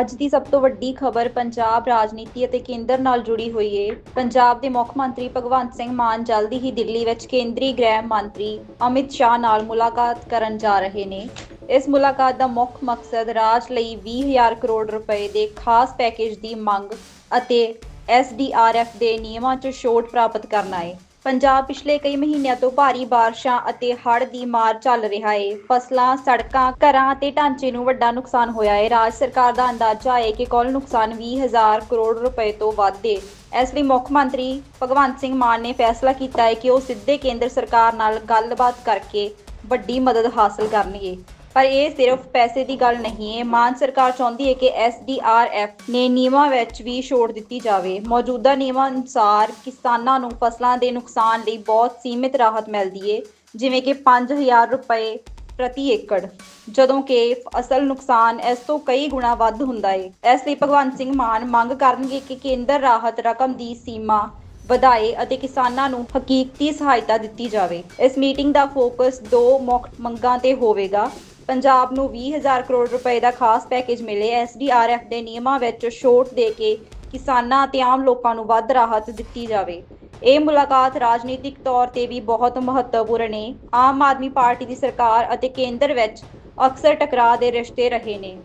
ਅੱਜ ਦੀ ਸਭ ਤੋਂ ਵੱਡੀ ਖਬਰ ਪੰਜਾਬ ਰਾਜਨੀਤੀ ਅਤੇ ਕੇਂਦਰ ਨਾਲ ਜੁੜੀ ਹੋਈ ਏ। ਪੰਜਾਬ ਦੇ ਮੁੱਖ ਮੰਤਰੀ ਭਗਵੰਤ ਸਿੰਘ ਮਾਨ ਜਲਦੀ ਹੀ ਦਿੱਲੀ ਵਿੱਚ ਕੇਂਦਰੀ ਗ੍ਰਹਿ ਮੰਤਰੀ ਅਮਿਤ ਸ਼ਾਹ ਨਾਲ ਮੁਲਾਕਾਤ ਕਰਨ ਜਾ ਰਹੇ ਨੇ। ਇਸ ਮੁਲਾਕਾਤ ਦਾ ਮੁੱਖ ਮਕਸਦ ਰਾਜ ਲਈ 20000 ਕਰੋੜ ਰੁਪਏ ਦੇ ਖਾਸ ਪੈਕੇਜ ਦੀ ਮੰਗ ਅਤੇ ਐਸਡੀਆਰਐਫ ਦੇ ਨਿਯਮਾਂ 'ਚ ਛੋਟ ਪ੍ਰਾਪਤ ਕਰਨਾ ਏ। ਪੰਜਾਬ ਪਿਛਲੇ ਕਈ ਮਹੀਨਿਆਂ ਤੋਂ ਭਾਰੀ ਬਾਰਿਸ਼ਾਂ ਅਤੇ ਹੜ੍ਹ ਦੀ ਮਾਰ ਚੱਲ ਰਿਹਾ ਏ। ਫਸਲਾਂ, ਸੜਕਾਂ, ਘਰਾਂ ਅਤੇ ਢਾਂਚੇ ਨੂੰ ਵੱਡਾ ਨੁਕਸਾਨ ਹੋਇਆ ਹੈ ਰਾਜ ਸਰਕਾਰ ਦਾ ਅੰਦਾਜ਼ਾ ਹੈ ਕਿ ਕੁੱਲ ਨੁਕਸਾਨ 20000 ਕਰੋੜ ਰੁਪਏ ਤੋਂ ਵੱਧ ਏ। ਇਸ ਲਈ ਮੁੱਖ ਮੰਤਰੀ ਭਗਵੰਤ ਸਿੰਘ ਮਾਨ ਨੇ ਫੈਸਲਾ ਕੀਤਾ ਹੈ ਕਿ ਉਹ ਸਿੱਧੇ ਕੇਂਦਰ ਸਰਕਾਰ ਨਾਲ ਗੱਲਬਾਤ ਕਰਕੇ ਵੱਡੀ ਮਦਦ ਹਾਸਲ ਕਰਨਗੇ। ਪਰ ਇਹ ਸਿਰਫ ਪੈਸੇ ਦੀ ਗੱਲ ਨਹੀਂ ਹੈ। ਮਾਨ ਸਰਕਾਰ ਚਾਹੁੰਦੀ ਹੈ ਕਿ ਐਸਡੀਆਰਐਫ ਨੇ ਨਿਯਮਾਂ ਵਿੱਚ ਵੀ ਛੋਟ ਦਿੱਤੀ ਜਾਵੇ। ਮੌਜੂਦਾ ਨਿਯਮਾਂ ਅਨੁਸਾਰ ਕਿਸਾਨਾਂ ਨੂੰ ਫਸਲਾਂ ਦੇ ਨੁਕਸਾਨ ਲਈ ਬਹੁਤ ਸੀਮਿਤ ਰਾਹਤ ਮਿਲਦੀ ਹੈ, ਜਿਵੇਂ ਕਿ 5000 ਰੁਪਏ ਪ੍ਰਤੀ ਏਕੜ। ਜਦੋਂ ਕਿ ਅਸਲ ਨੁਕਸਾਨ ਇਸ ਤੋਂ ਕਈ ਗੁਣਾ ਵੱਧ ਹੁੰਦਾ ਹੈ। ਇਸ ਲਈ ਭਗਵੰਤ ਸਿੰਘ ਮਾਨ ਮੰਗ ਕਰਨਗੇ ਕਿ ਕੇਂਦਰ ਰਾਹਤ ਰਕਮ ਦੀ ਸੀਮਾ ਵਧਾਏ ਅਤੇ ਕਿਸਾਨਾਂ ਨੂੰ ਹਕੀਕਤੀ ਸਹਾਇਤਾ ਦਿੱਤੀ ਜਾਵੇ। ਇਸ ਮੀਟਿੰਗ ਦਾ ਫੋਕਸ ਦੋ ਮੁੱਖ ਮੰਗਾਂ ਤੇ ਹੋਵੇਗਾ। ਪੰਜਾਬ ਨੂੰ 20000 ਕਰੋੜ ਰੁਪਏ ਦਾ ਖਾਸ ਪੈਕੇਜ ਮਿਲੇ। ਐਸਡੀਆਰਐਫ ਦੇ ਨਿਯਮਾਂ ਵਿੱਚ ਛੋਟ ਦੇ ਕੇ ਕਿਸਾਨਾਂ ਅਤੇ ਆਮ ਲੋਕਾਂ ਨੂੰ ਵੱਧ ਰਾਹਤ ਦਿੱਤੀ ਜਾਵੇ। ਇਹ ਮੁਲਾਕਾਤ ਰਾਜਨੀਤਿਕ ਤੌਰ ਤੇ ਵੀ ਬਹੁਤ ਮਹੱਤਵਪੂਰਨ ਹੈ ਆਮ ਆਦਮੀ ਪਾਰਟੀ ਦੀ ਸਰਕਾਰ ਅਤੇ ਕੇਂਦਰ ਵਿੱਚ ਅਕਸਰ ਟਕਰਾਅ ਦੇ ਰਿਸ਼ਤੇ ਰਹੇ ਨੇ।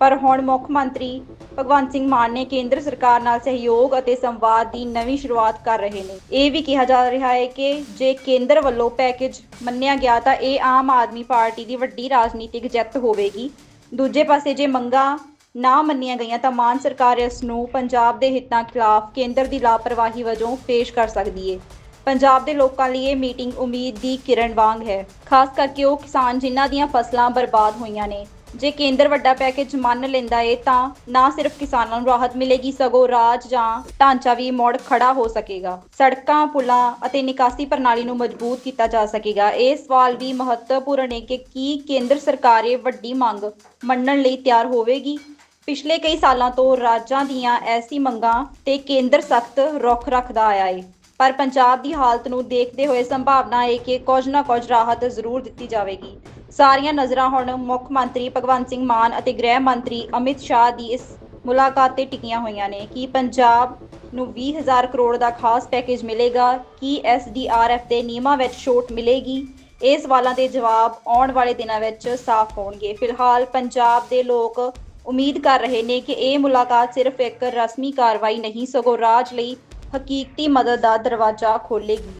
ਪਰ ਹੁਣ ਮੁੱਖ ਮੰਤਰੀ ਭਗਵੰਤ ਸਿੰਘ ਮਾਨ ਨੇ ਕੇਂਦਰ ਸਰਕਾਰ ਨਾਲ ਸਹਿਯੋਗ ਅਤੇ ਸੰਵਾਦ ਦੀ ਨਵੀਂ ਸ਼ੁਰੂਆਤ ਕਰ ਰਹੇ ਨੇ। ਇਹ ਵੀ ਕਿਹਾ ਜਾ ਰਿਹਾ ਹੈ ਕਿ ਜੇ ਕੇਂਦਰ ਵੱਲੋਂ ਪੈਕੇਜ ਮੰਨਿਆ ਗਿਆ ਤਾਂ ਇਹ ਆਮ ਆਦਮੀ ਪਾਰਟੀ ਦੀ ਵੱਡੀ ਰਾਜਨੀਤਿਕ ਜਿੱਤ ਹੋਵੇਗੀ। ਦੂਜੇ ਪਾਸੇ ਜੇ ਮੰਗਾਂ ਨਾ ਮੰਨੀਆਂ ਗਈਆਂ ਤਾਂ ਮਾਨ ਸਰਕਾਰ ਇਸ ਨੂੰ ਪੰਜਾਬ ਦੇ ਹਿੱਤਾਂ ਖਿਲਾਫ ਕੇਂਦਰ ਦੀ ਲਾਪਰਵਾਹੀ ਵਜੋਂ ਪੇਸ਼ ਕਰ ਸਕਦੀ ਹੈ ਪੰਜਾਬ ਦੇ ਲੋਕਾਂ ਲਈ ਇਹ ਮੀਟਿੰਗ ਉਮੀਦ ਦੀ ਕਿਰਨ ਵਾਂਗ ਹੈ। ਖਾਸ ਕਰਕੇ ਉਹ ਕਿਸਾਨ ਜਿਨ੍ਹਾਂ ਦੀਆਂ ਫਸਲਾਂ ਬਰਬਾਦ ਹੋਈਆਂ ਨੇ। ਜੇ ਕੇਂਦਰ ਵੱਡਾ ਪੈਕੇਜ ਮੰਨ ਲੈਂਦਾ ਏ, ਤਾਂ ਨਾ ਸਿਰਫ ਕਿਸਾਨਾਂ ਨੂੰ ਰਾਹਤ ਮਿਲੇਗੀ, ਸਗੋਂ ਰਾਜ ਜਾਂ ਢਾਂਚਾ ਵੀ ਮੁੜ ਖੜਾ ਹੋ ਸਕੇਗਾ। ਸੜਕਾਂ, ਪੁਲਾਂ ਅਤੇ ਨਿਕਾਸੀ ਪ੍ਰਣਾਲੀ ਨੂੰ ਮਜ਼ਬੂਤ ਕੀਤਾ ਜਾ ਸਕੇਗਾ। ਇਹ ਸਵਾਲ ਵੀ ਮਹੱਤਵਪੂਰਨ ਹੈ ਕਿ ਕੀ ਕੇਂਦਰ ਸਰਕਾਰ ਇਹ ਵੱਡੀ ਮੰਗ ਮੰਨਣ ਲਈ ਤਿਆਰ ਹੋਵੇਗੀ? ਪਿਛਲੇ ਕਈ ਸਾਲਾਂ ਤੋਂ ਰਾਜਾਂ ਦੀਆਂ ਐਸੀ ਮੰਗਾਂ ਤੇ ਕੇਂਦਰ ਸਖਤ ਰੁਖ ਰੱਖਦਾ ਆਇਆ ਹੈ ਪਰ ਪੰਜਾਬ ਦੀ ਹਾਲਤ ਨੂੰ ਦੇਖਦੇ ਹੋਏ ਸੰਭਾਵਨਾ ਹੈ ਕਿ ਕੁਝ ਨਾ ਕੁਝ ਰਾਹਤ ਜ਼ਰੂਰ ਦਿੱਤੀ ਜਾਵੇਗੀ। ਸਾਰੀਆਂ ਨਜ਼ਰਾਂ ਹੁਣ ਮੁੱਖ ਮੰਤਰੀ ਭਗਵੰਤ ਸਿੰਘ ਮਾਨ ਅਤੇ ਗ੍ਰਹਿ ਮੰਤਰੀ ਅਮਿਤ ਸ਼ਾਹ ਦੀ ਇਸ ਮੁਲਾਕਾਤ ਤੇ ਟਿਕੀਆਂ ਹੋਈਆਂ ਨੇ ਕਿ ਪੰਜਾਬ ਨੂੰ 20000 ਕਰੋੜ ਦਾ ਖਾਸ ਪੈਕੇਜ ਮਿਲੇਗਾ, ਕੀ ਐਸਡੀਆਰਐਫ ਦੇ ਨਿਯਮਾਂ ਵਿੱਚ ਛੋਟ ਮਿਲੇਗੀ? ਇਹ ਸਵਾਲਾਂ ਦੇ ਜਵਾਬ ਆਉਣ ਵਾਲੇ ਦਿਨਾਂ ਵਿੱਚ ਸਾਫ਼ ਹੋਣਗੇ। ਫਿਲਹਾਲ ਪੰਜਾਬ ਦੇ ਲੋਕ ਉਮੀਦ ਕਰ ਰਹੇ ਨੇ ਕਿ ਇਹ ਮੁਲਾਕਾਤ ਸਿਰਫ ਇੱਕ ਰਸਮੀ ਕਾਰਵਾਈ ਨਹੀਂ, ਸਗੋਂ ਰਾਜ ਲਈ ਹਕੀਕਤੀ ਮਦਦ ਦਾ ਦਰਵਾਜ਼ਾ ਖੋਲ੍ਹੇਗੀ।